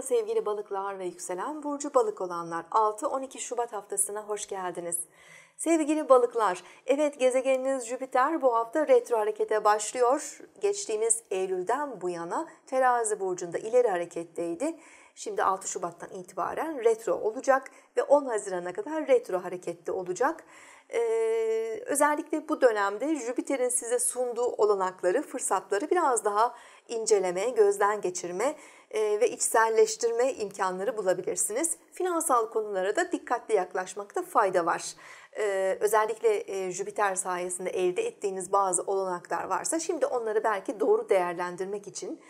Merhaba sevgili balıklar ve yükselen burcu balık olanlar. 6-12 Şubat haftasına hoş geldiniz. Sevgili balıklar, evet gezegeniniz Jüpiter bu hafta retro harekete başlıyor. Geçtiğimiz Eylül'den bu yana terazi burcunda ileri hareketteydi. Şimdi 6 Şubat'tan itibaren retro olacak ve 10 Haziran'a kadar retro harekette olacak. Ee, özellikle bu dönemde Jüpiter'in size sunduğu olanakları, fırsatları biraz daha inceleme, gözden geçirme e, ve içselleştirme imkanları bulabilirsiniz. Finansal konulara da dikkatli yaklaşmakta fayda var. Ee, özellikle e, Jüpiter sayesinde elde ettiğiniz bazı olanaklar varsa şimdi onları belki doğru değerlendirmek için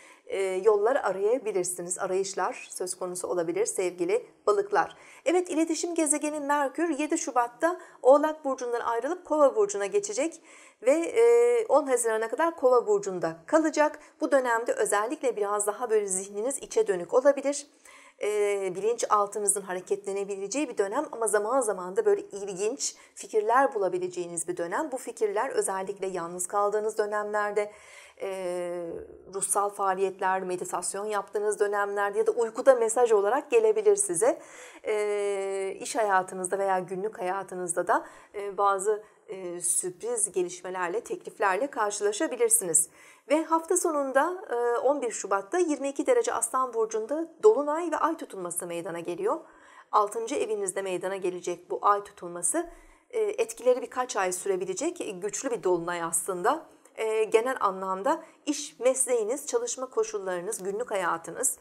yollar arayabilirsiniz. Arayışlar söz konusu olabilir sevgili balıklar. Evet iletişim gezegeni Merkür 7 Şubat'ta Oğlak Burcu'ndan ayrılıp Kova Burcu'na geçecek ve 10 Haziran'a kadar Kova Burcu'nda kalacak. Bu dönemde özellikle biraz daha böyle zihniniz içe dönük olabilir e, bilinçaltınızın hareketlenebileceği bir dönem ama zaman zaman da böyle ilginç fikirler bulabileceğiniz bir dönem. Bu fikirler özellikle yalnız kaldığınız dönemlerde, e, ruhsal faaliyetler, meditasyon yaptığınız dönemlerde ya da uykuda mesaj olarak gelebilir size. E, iş hayatınızda veya günlük hayatınızda da e, bazı e, sürpriz gelişmelerle, tekliflerle karşılaşabilirsiniz. Ve hafta sonunda 11 e, Şubat'ta 22 derece Aslan Burcu'nda Dolunay ve Ay tutulması meydana geliyor. 6. evinizde meydana gelecek bu ay tutulması e, etkileri birkaç ay sürebilecek güçlü bir dolunay aslında. E, genel anlamda iş, mesleğiniz, çalışma koşullarınız, günlük hayatınız,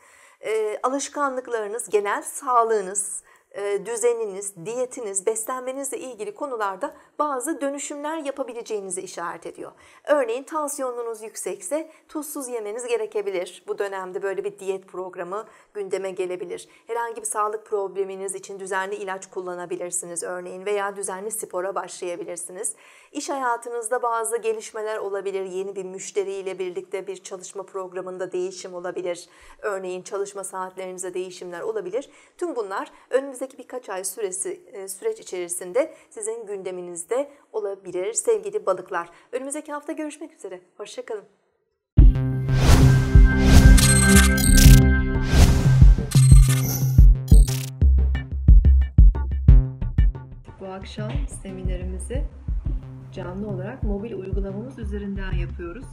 alışkanlıklarınız, genel sağlığınız, e, düzeniniz, diyetiniz, beslenmenizle ilgili konularda bazı dönüşümler yapabileceğinizi işaret ediyor. Örneğin tansiyonunuz yüksekse tuzsuz yemeniz gerekebilir. Bu dönemde böyle bir diyet programı gündeme gelebilir. Herhangi bir sağlık probleminiz için düzenli ilaç kullanabilirsiniz örneğin veya düzenli spora başlayabilirsiniz. İş hayatınızda bazı gelişmeler olabilir. Yeni bir müşteriyle birlikte bir çalışma programında değişim olabilir. Örneğin çalışma saatlerinize değişimler olabilir. Tüm bunlar önümüzdeki birkaç ay süresi e, süreç içerisinde sizin gündeminizde olabilir sevgili balıklar. Önümüzdeki hafta görüşmek üzere. Hoşçakalın. Bu akşam seminerimizi canlı olarak mobil uygulamamız üzerinden yapıyoruz.